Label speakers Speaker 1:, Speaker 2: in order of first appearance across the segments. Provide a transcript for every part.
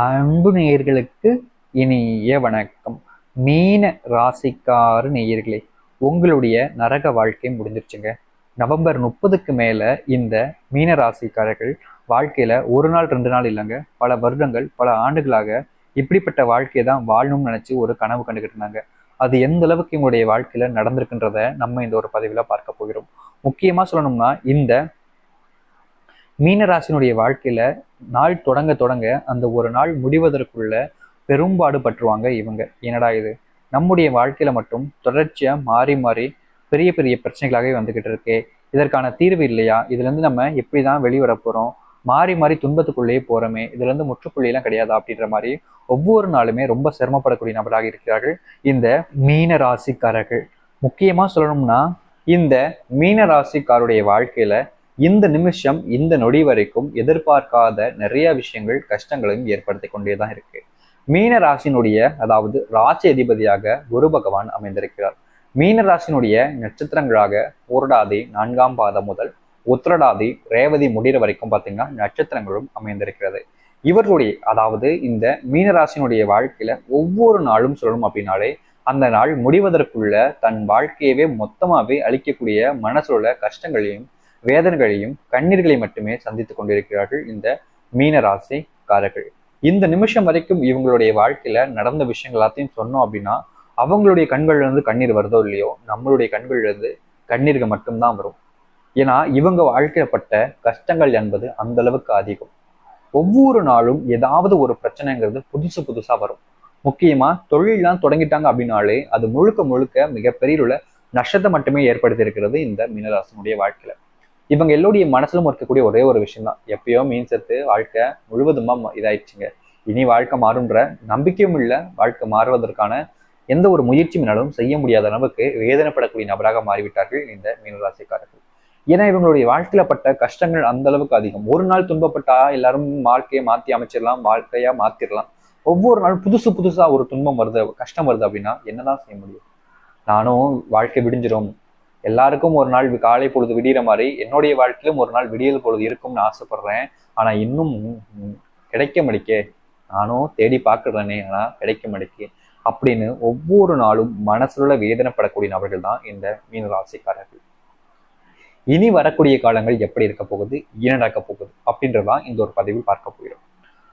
Speaker 1: அன்பு நேயர்களுக்கு இனிய வணக்கம். மீன ராசிக்கார நேயர்களே உங்களுடைய நரக வாழ்க்கை முடிஞ்சிருச்சுங்க. நவம்பர் முப்பதுக்கு மேல இந்த மீன ராசிக்காரர்கள் வாழ்க்கையில ஒரு நாள் ரெண்டு நாள் இல்லைங்க. பல வருடங்கள் பல ஆண்டுகளாக இப்படிப்பட்ட வாழ்க்கையை தான் வாழணும்னு நினைச்சு ஒரு கனவு கண்டுகிட்டு இருந்தாங்க. அது எந்த அளவுக்கு இவங்களுடைய வாழ்க்கையில நடந்திருக்குன்றத நம்ம இந்த ஒரு பதவியில் பார்க்க போகிறோம். முக்கியமா சொல்லணும்னா இந்த மீனராசினுடைய வாழ்க்கையில நாள் தொடங்க தொடங்க அந்த ஒரு நாள் முடிவதற்குள்ள பெரும்பாடு பற்றுவாங்க இவங்க. என்னடா இது? நம்முடைய வாழ்க்கையில மட்டும் தொடர்ச்சியா மாறி மாறி பெரிய பெரிய பிரச்சனைகளாகவே வந்துகிட்டு இருக்கு. இதற்கான தீர்வு இல்லையா? இதுல இருந்து நம்ம எப்படிதான் வெளிவர போறோம்? மாறி மாறி துன்பத்துக்குள்ளேயே போறோமே. இதுல இருந்து முற்றுப்புள்ளியெல்லாம் கிடையாது அப்படின்ற மாதிரி ஒவ்வொரு நாளுமே ரொம்ப சிரமப்படக்கூடிய நபராக இருக்கிறார்கள் இந்த மீன ராசிக்காரர்கள் முக்கியமா சொல்லணும்னா இந்த மீன ராசிக்காருடைய வாழ்க்கையில இந்த நிமிஷம் இந்த நொடி வரைக்கும் எதிர்பார்க்காத நிறைய விஷயங்கள் கஷ்டங்களையும் ஏற்படுத்தி கொண்டே தான் இருக்கு. மீன ராசினுடைய அதாவது ராசி அதிபதியாக குரு பகவான் அமைந்திருக்கிறார். மீன ராசினுடைய நட்சத்திரங்களாக பூரடாதி நான்காம் பாதம் முதல் உத்திரடாதி ரேவதி முடிகிற வரைக்கும் பார்த்தீங்கன்னா நட்சத்திரங்களும் அமைந்திருக்கிறது. இவர்களுடைய அதாவது இந்த மீனராசினுடைய வாழ்க்கையில ஒவ்வொரு நாளும் சொல்லணும் அப்படின்னாலே அந்த நாள் முடிவதற்குள்ள தன் வாழ்க்கையவே மொத்தமாவே அழிக்கக்கூடிய மனசுல கஷ்டங்களையும் வேதனைகளையும் கண்ணீர்களை மட்டுமே சந்தித்துக் கொண்டிருக்கிறார்கள் இந்த மீனராசிக்காரர்கள் இந்த நிமிஷம் வரைக்கும் இவங்களுடைய வாழ்க்கையில நடந்த விஷயங்கள் எல்லாத்தையும் சொன்னோம் அப்படின்னா அவங்களுடைய கண்கள்ல இருந்து கண்ணீர் வருதோ இல்லையோ நம்மளுடைய கண்கள்ல இருந்து கண்ணீர்கள் மட்டும்தான் வரும். ஏன்னா இவங்க வாழ்க்கைப்பட்ட கஷ்டங்கள் என்பது அந்த அளவுக்கு அதிகம். ஒவ்வொரு நாளும் ஏதாவது ஒரு பிரச்சனைங்கிறது புதுசு புதுசா வரும். முக்கியமா தொழிலெல்லாம் தொடங்கிட்டாங்க அப்படின்னாலே அது முழுக்க முழுக்க மிகப்பெரிய உள்ள நஷ்டத்தை மட்டுமே ஏற்படுத்தி இருக்கிறது இந்த மீனராசனுடைய வாழ்க்கையில. இவங்க எல்லோருடைய மனசிலும் இருக்கக்கூடிய ஒரே ஒரு விஷயம் தான் எப்பயோ மீன் செத்து வாழ்க்கை முழுவதுமா இதாயிடுச்சுங்க. இனி வாழ்க்கை மாறுன்ற நம்பிக்கையும் இல்லை வாழ்க்கை மாறுவதற்கான எந்த ஒரு முயற்சியினாலும் செய்ய முடியாத அளவுக்கு வேதனைப்படக்கூடிய நபராக மாறிவிட்டார்கள் இந்த மீனராசிக்காரர்கள். ஏன்னா இவங்களுடைய வாழ்க்கையில பட்ட கஷ்டங்கள் அந்த அளவுக்கு அதிகம். ஒரு நாள் துன்பப்பட்டா எல்லாரும் வாழ்க்கையை மாத்தி அமைச்சிடலாம் வாழ்க்கையா மாத்திரலாம் ஒவ்வொரு நாளும் புதுசு புதுசா ஒரு துன்பம் வருது கஷ்டம் வருது அப்படின்னா என்னதான் செய்ய முடியும்? நானும் வாழ்க்கை விடிஞ்சிரும். எல்லாருக்கும் ஒரு நாள் காலை பொழுது விடிகிற மாதிரி என்னுடைய வாழ்க்கையிலும் ஒரு நாள் விடியல் பொழுது இருக்கும்னு ஆசைப்படுறேன். ஆனா இன்னும் கிடைக்க மடிக்கே நானும் தேடி பார்க்குறேனே ஆனா கிடைக்க மடிக்கே அப்படின்னு ஒவ்வொரு நாளும் மனசுல வேதனைப்படக்கூடிய நபர்கள் தான் இந்த மீனராசிக்காரர்கள் இனி வரக்கூடிய காலங்கள் எப்படி இருக்க போகுது என்ன நடக்க போகுது அப்படின்றதான் இந்த ஒரு பதிவில் பார்க்க போகிறோம்.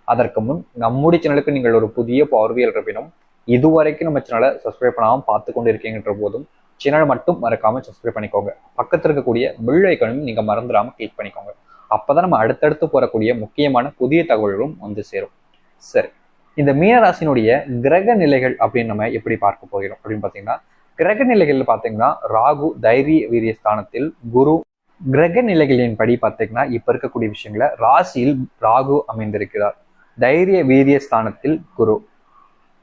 Speaker 1: அதற்கு முன் நம்முடைய சேனலுக்கு நீங்கள் ஒரு புதிய பார்வையில் இருப்பினும் இதுவரைக்கும் நம்ம சேனலை சப்ஸ்கிரைப் பண்ணாமல் பார்த்து கொண்டு இருக்கீங்கன்ற போதும் சேனலை மட்டும் மறக்காம சப்ஸ்கிரைப் பண்ணிக்கோங்க. பக்கத்தில் இருக்கக்கூடிய பில் ஐக்கனும் நீங்க மறந்துடாம கிளிக் பண்ணிக்கோங்க. அப்பதான் நம்ம அடுத்தடுத்து போறக்கூடிய முக்கியமான புதிய தகவல்களும் வந்து சேரும். சரி. இந்த மீனராசினுடைய கிரக நிலைகள் அப்படின்னு நம்ம எப்படி பார்க்க போகிறோம்? அப்படின்னு பார்த்தீங்கன்னா கிரக நிலைகள்ல பார்த்தீங்கன்னா ராகு தைரிய வீரிய ஸ்தானத்தில் குரு கிரக நிலைகளின் படி பார்த்தீங்கன்னா இப்ப இருக்கக்கூடிய விஷயங்கள ராசியில் ராகு அமைந்திருக்கிறார். தைரிய வீரிய ஸ்தானத்தில் குரு.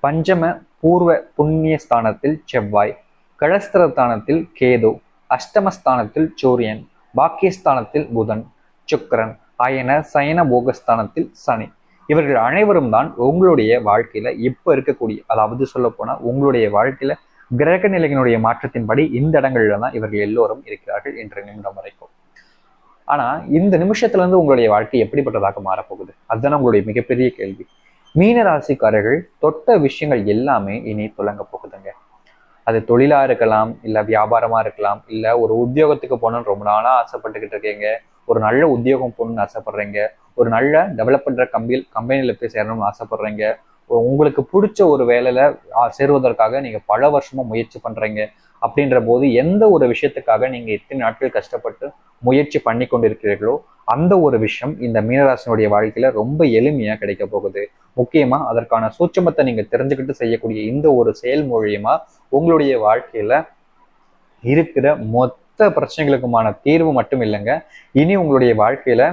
Speaker 1: பஞ்சம பூர்வ புண்ணிய ஸ்தானத்தில் செவ்வாய். கழஸ்திரஸ்தானத்தில் கேது அஷ்டமஸ்தானத்தில் சூரியன் பாக்கியஸ்தானத்தில் புதன் சுக்கரன் ஆயன சயன போகஸ்தானத்தில் சனி. இவர்கள் அனைவரும் தான் உங்களுடைய வாழ்க்கையில இப்ப இருக்கக்கூடிய அதாவது சொல்ல போனா உங்களுடைய வாழ்க்கையில கிரக நிலையினுடைய மாற்றத்தின்படி இந்த இடங்கள்ல தான் இவர்கள் எல்லோரும் இருக்கிறார்கள் என்ற நிமிடம் வரைக்கும். ஆனா இந்த நிமிஷத்துல இருந்து உங்களுடைய வாழ்க்கை எப்படிப்பட்டதாக மாறப்போகுது? அதுதான் உங்களுடைய மிகப்பெரிய கேள்வி. மீன ராசிக்காரர்கள் தொட்ட விஷயங்கள் எல்லாமே இனி துலங்க போகுதுங்க. அது தொழிலா இருக்கலாம் இல்ல வியாபாரமா இருக்கலாம் இல்ல ஒரு உத்தியோகத்துக்கு போகணும்னு ரொம்ப நாளா ஆசைப்பட்டுக்கிட்டு இருக்கீங்க ஒரு நல்ல உத்தியோகம் போகணும்னு ஆசைப்படுறீங்க ஒரு நல்ல டெவலப் பண்ற கம்பி கம்பெனில போய் சேரணும்னு ஆசைப்படுறீங்க உங்களுக்கு பிடிச்ச ஒரு வேலையில சேருவதற்காக நீங்க பல வருஷமா முயற்சி பண்றீங்க அப்படின்ற போது எந்த ஒரு விஷயத்துக்காக நீங்க இத்தனை நாட்கள் கஷ்டப்பட்டு முயற்சி பண்ணி கொண்டிருக்கிறீர்களோ அந்த ஒரு விஷயம் இந்த மீனராசினுடைய வாழ்க்கையில ரொம்ப எளிமையா கிடைக்க போகுது. முக்கியமா அதற்கான சூட்சமத்தை நீங்க தெரிஞ்சுக்கிட்டு செய்யக்கூடிய இந்த ஒரு செயல் மூலியமா உங்களுடைய வாழ்க்கையில இருக்கிற மொத்த பிரச்சனைகளுக்குமான தீர்வு மட்டும் இல்லைங்க. இனி உங்களுடைய வாழ்க்கையில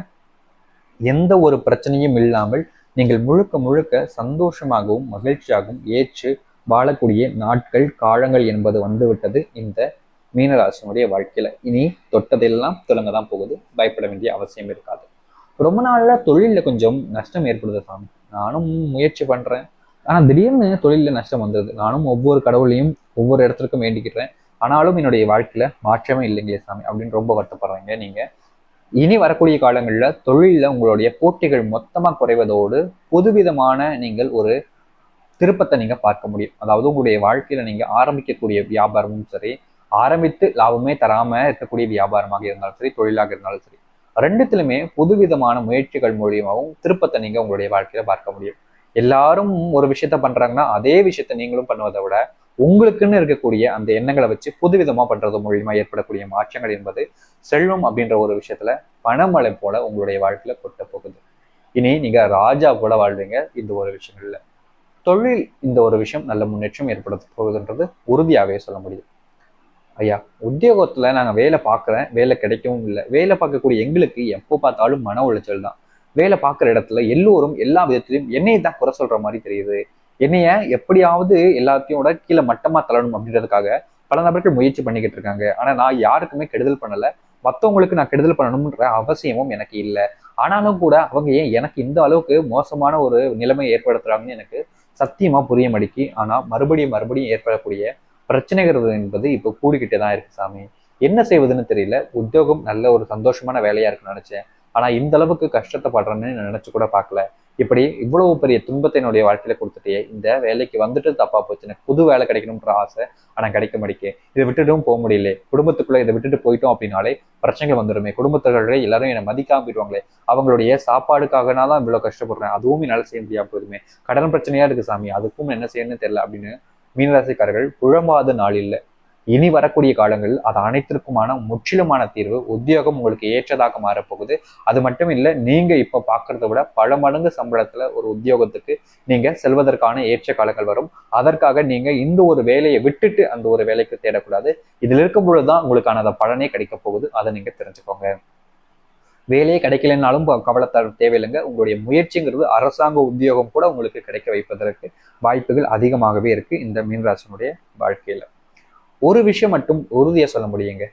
Speaker 1: எந்த ஒரு பிரச்சனையும் இல்லாமல் நீங்கள் முழுக்க முழுக்க சந்தோஷமாகவும் மகிழ்ச்சியாகவும் ஏற்று வாழக்கூடிய நாட்கள் காலங்கள் என்பது வந்துவிட்டது. இந்த மீனராசினுடைய வாழ்க்கையில இனி தொட்டதெல்லாம் தொடங்க தான் போகுது. பயப்பட வேண்டிய அவசியம் இருக்காது. ரொம்ப நாள்ல தொழில கொஞ்சம் நஷ்டம் ஏற்படுது சாமி. நானும் முயற்சி பண்றேன். ஆனா திடீர்னு தொழில நஷ்டம் வந்தது நானும் ஒவ்வொரு கடவுளையும் ஒவ்வொரு இடத்திற்கும் வேண்டிக்கிறேன். ஆனாலும் என்னுடைய வாழ்க்கையில மாற்றமே இல்லைங்களே சாமி அப்படின்னு ரொம்ப வருத்தப்படுறீங்க நீங்க. இனி வரக்கூடிய காலங்களில் தொழிலில் உங்களுடைய போட்டிகள் மொத்தமாக குறைவதோடு புதுவிதமான நீங்கள் ஒரு திருப்பத்தை நீங்க பார்க்க முடியும். அதாவது உங்களுடைய வாழ்க்கையில நீங்க ஆரம்பிக்கக்கூடிய வியாபாரமும் சரி ஆரம்பித்து லாபமே தராம இருக்கக்கூடிய வியாபாரமாக இருந்தாலும் சரி தொழிலாக இருந்தாலும் சரி ரெண்டுத்திலுமே புதுவிதமான முயற்சிகள் மூலியமாகவும் திருப்பத்தை நீங்க உங்களுடைய வாழ்க்கையில பார்க்க முடியும். எல்லாரும் ஒரு விஷயத்த பண்றாங்கன்னா அதே விஷயத்த நீங்களும் பண்ணுவதை விட உங்களுக்குன்னு இருக்கக்கூடிய அந்த எண்ணங்களை வச்சு புதுவிதமா பண்றது மூலியமா ஏற்படக்கூடிய மாற்றங்கள் என்பது செல்வம் அப்படின்ற ஒரு விஷயத்துல பணமழை போல உங்களுடைய வாழ்க்கையில கொட்ட போகுது. இனி நீங்க ராஜா போல வாழ்வீங்க இந்த ஒரு விஷயங்கள்ல. தொழில் இந்த ஒரு விஷயம் நல்ல முன்னேற்றம் ஏற்படுத்த போகுதுன்றது உறுதியாகவே சொல்ல முடியும். ஐயா உத்தியோகத்துல நாங்க வேலை பார்க்குறேன் வேலை கிடைக்கவும் இல்லை. வேலை பார்க்கக்கூடிய எங்களுக்கு எப்போ பார்த்தாலும் மன உளைச்சல் தான். வேலை பார்க்குற இடத்துல எல்லோரும் எல்லா விதத்திலையும் என்னையை தான் குறை சொல்ற மாதிரி தெரியுது. என்னைய எப்படியாவது எல்லாத்தையும் விட கீழே மட்டமா தள்ளணும் அப்படின்றதுக்காக பல நபர்கள் முயற்சி பண்ணிக்கிட்டு இருக்காங்க. ஆனா நான் யாருக்குமே கெடுதல் பண்ணல. மற்றவங்களுக்கு நான் கெடுதல் பண்ணணும்ன்ற அவசியமும் எனக்கு இல்லை. ஆனாலும் கூட அவங்க ஏன் எனக்கு இந்த அளவுக்கு மோசமான ஒரு நிலைமை ஏற்படுத்துறாங்கன்னு எனக்கு சத்தியமா புரிய மடிக்கு ஆனா மறுபடியும் மறுபடியும் ஏற்படக்கூடிய பிரச்சனைகள் என்பது இப்போ கூடிக்கிட்டே தான் இருக்கு சாமி. என்ன செய்வதுன்னு தெரியல. உத்தியோகம் நல்ல ஒரு சந்தோஷமான வேலையா இருக்குன்னு நினைச்சேன். ஆனா இந்த அளவுக்கு கஷ்டத்தை படுறேன்னு நினைச்சு கூட பார்க்கல. இப்படி இவ்வளவு பெரிய துன்பத்தை என்னுடைய வாழ்க்கையில கொடுத்துட்டே இந்த வேலைக்கு வந்துட்டு தப்பா போச்சு எனக்கு புது வேலை கிடைக்கணும்ன்ற ஆசை ஆனா கிடைக்க மாட்டேங்க இதை விட்டுட்டும் போக முடியல. குடும்பத்துக்குள்ள இதை விட்டுட்டு போயிட்டோம் அப்படின்னாலே பிரச்சனைகள் வந்துடுமே குடும்பத்தர்களே எல்லாரும் என்னை மதிக்காம போயிடுவாங்களே. அவங்களுடைய சாப்பாடுக்காகனா தான் இவ்வளவு கஷ்டப்படுறேன். அதுவும் என்னால் செய்ய முடியாம போதுமே கடன் பிரச்சனையா இருக்கு சாமி. அதுக்கும் என்ன செய்யணும்னு தெரியல அப்படின்னு மீனராசிக்காரர்கள் புழம்பாத நாள் இல்லை இனி வரக்கூடிய காலங்களில் அது அனைத்திற்குமான முற்றிலுமான தீர்வு உத்தியோகம் உங்களுக்கு ஏற்றதாக மாறப்போகுது. அது மட்டும் இல்லை நீங்க இப்ப பாக்குறத விட பல மடங்கு சம்பளத்துல ஒரு உத்தியோகத்துக்கு நீங்க செல்வதற்கான ஏற்ற காலங்கள் வரும். அதற்காக நீங்க இந்த ஒரு வேலையை விட்டுட்டு அந்த ஒரு வேலைக்கு தேடக்கூடாது. இதில் இருக்கும் பொழுதுதான் உங்களுக்கான அந்த பலனே கிடைக்க போகுது. அதை நீங்க தெரிஞ்சுக்கோங்க. வேலையே கிடைக்கலனாலும் கவலை தேவையில்லைங்க. உங்களுடைய முயற்சிங்கிறது அரசாங்க உத்தியோகம் கூட உங்களுக்கு கிடைக்க வைப்பதற்கு வாய்ப்புகள் அதிகமாகவே இருக்கு இந்த மீனராசனுடைய வாழ்க்கையில. ஒரு விஷயம் மட்டும் உறுதியா சொல்ல முடியுங்க.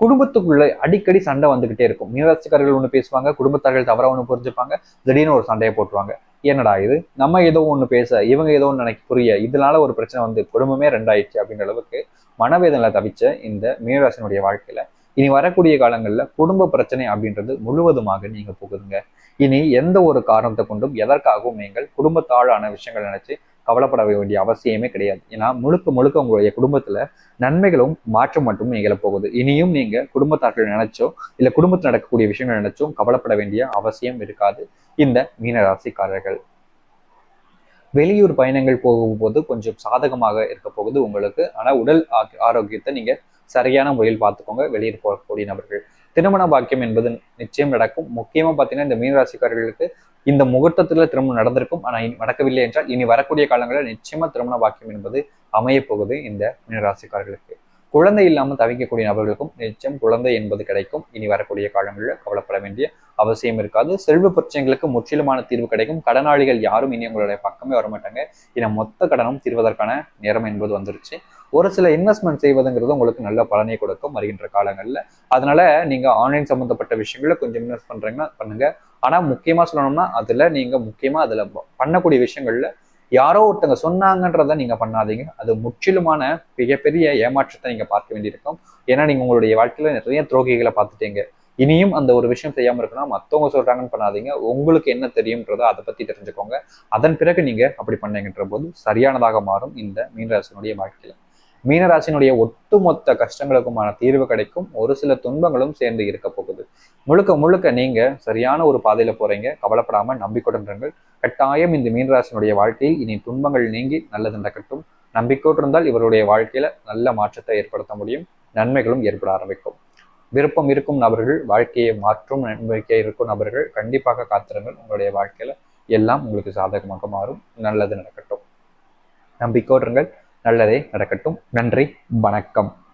Speaker 1: குடும்பத்துக்குள்ள அடிக்கடி சண்டை வந்துகிட்டே இருக்கும். மீனராசிக்காரர்கள் ஒன்று பேசுவாங்க குடும்பத்தார்கள் தவறா ஒன்று புரிஞ்சுப்பாங்க திடீர்னு ஒரு சண்டையை போட்டுருவாங்க. என்னடா இது? நம்ம ஏதோ ஒன்று பேச இவங்க ஏதோ ஒன்று நினைக்க புரிய இதனால ஒரு பிரச்சனை வந்து குடும்பமே ரெண்டாயிடுச்சு அப்படின்ற அளவுக்கு மனவேதனை தவிச்ச இந்த மீனராசினுடைய வாழ்க்கையில இனி வரக்கூடிய காலங்களில் குடும்ப பிரச்சனை அப்படின்றது முழுவதுமாக நீங்க போகுதுங்க. இனி எந்த ஒரு காரணத்தை கொண்டும் எதற்காகவும் நீங்கள் குடும்பத்தாழான விஷயங்கள் நினைச்சு கவலைப்பட வேண்டிய அவசியமே கிடையாது. ஏன்னா முழுக்க முழுக்க உங்களுடைய குடும்பத்துல நன்மைகளும் மாற்றம் மட்டும் நிகழ போகுது. இனியும் நீங்க குடும்பத்தார்கள் நினைச்சோ இல்ல குடும்பத்தில் நடக்கக்கூடிய விஷயங்கள் நினைச்சோ கவலைப்பட வேண்டிய அவசியம் இருக்காது. இந்த மீனராசிக்காரர்கள். வெளியூர் பயணங்கள் போகும்போது கொஞ்சம் சாதகமாக இருக்க போகுது உங்களுக்கு. ஆனா உடல் ஆரோக்கியத்தை நீங்க சரியான முறையில் பார்த்துக்கோங்க. வெளியில் போகக்கூடிய நபர்கள். திருமண பாக்கியம் என்பது நிச்சயம் நடக்கும். முக்கியமா பார்த்தீங்கன்னா இந்த மீனராசிக்காரர்களுக்கு இந்த முகூர்த்தத்துல திருமணம் நடந்திருக்கும். ஆனா நடக்கவில்லை என்றால் இனி வரக்கூடிய காலங்களில் நிச்சயமா திருமண பாக்கியம் என்பது அமைய போகுது இந்த மீனராசிக்காரர்களுக்கு. குழந்தை இல்லாமல் தவிக்கக்கூடிய நபர்களுக்கும் நிச்சயம் குழந்தை என்பது கிடைக்கும். இனி வரக்கூடிய காலங்களில் கவலைப்பட வேண்டிய அவசியம் இருக்காது. செல்வ பிரச்சனைகளுக்கு முற்றிலுமான தீர்வு கிடைக்கும். கடனாளிகள் யாரும் இனி உங்களுடைய பக்கமே வரமாட்டாங்க. ஏன்னா மொத்த கடனும் தீர்வதற்கான நேரம் என்பது வந்துருச்சு. ஒரு சில இன்வெஸ்ட்மெண்ட் செய்வதுங்கிறது உங்களுக்கு நல்ல பலனை கொடுக்கும் வருகின்ற காலங்களில். அதனால நீங்க ஆன்லைன் சம்பந்தப்பட்ட விஷயங்கள கொஞ்சம் இன்வெஸ்ட் பண்றீங்கன்னா பண்ணுங்க. ஆனா முக்கியமா சொல்லணும்னா அதுல நீங்க முக்கியமா அதுல பண்ணக்கூடிய விஷயங்கள்ல யாரோ ஒருத்தங்க சொன்னாங்கன்றத நீங்க பண்ணாதீங்க. அது முற்றிலுமான மிகப்பெரிய ஏமாற்றத்தை நீங்க பார்க்க வேண்டியிருக்கும். ஏன்னா நீங்க உங்களுடைய வாழ்க்கையில நிறைய துரோகிகளை பார்த்துட்டீங்க. இனியும் அந்த ஒரு விஷயம் செய்யாம இருக்குன்னா மத்தவங்க சொல்றாங்கன்னு பண்ணாதீங்க. உங்களுக்கு என்ன தெரியும்ன்றதோ அதை பத்தி தெரிஞ்சுக்கோங்க. அதன் பிறகு நீங்க அப்படி பண்ணீங்கன்ற போது சரியானதாக மாறும் இந்த மீனராசனுடைய வாழ்க்கையில. மீனராசினுடைய ஒட்டுமொத்த கஷ்டங்களுக்குமான தீர்வு கிடைக்கும். ஒரு சில துன்பங்களும் சேர்ந்து இருக்க போகுது. முழுக்க முழுக்க நீங்க சரியான ஒரு பாதையில போறீங்க. கவலைப்படாம நம்பிக்கையுடன் கட்டாயம் இந்த மீனராசினுடைய வாழ்க்கையில் இனி துன்பங்கள் நீங்கி நல்லது நடக்கட்டும். நம்பிக்கையோடு இருந்தால் இவருடைய வாழ்க்கையில நல்ல மாற்றத்தை ஏற்படுத்த முடியும். நன்மைகளும் ஏற்பட ஆரம்பிக்கும். விருப்பம் இருக்கும் நபர்கள் வாழ்க்கையை மாற்றும் நம்பிக்கை இருக்கும் நபர்கள் கண்டிப்பாக காத்திருங்கள். உங்களுடைய வாழ்க்கையில எல்லாம் உங்களுக்கு சாதகமாக மாறும். நல்லது நடக்கட்டும். நம்பிக்கையோடு நல்லதே நடக்கட்டும். நன்றி வணக்கம்.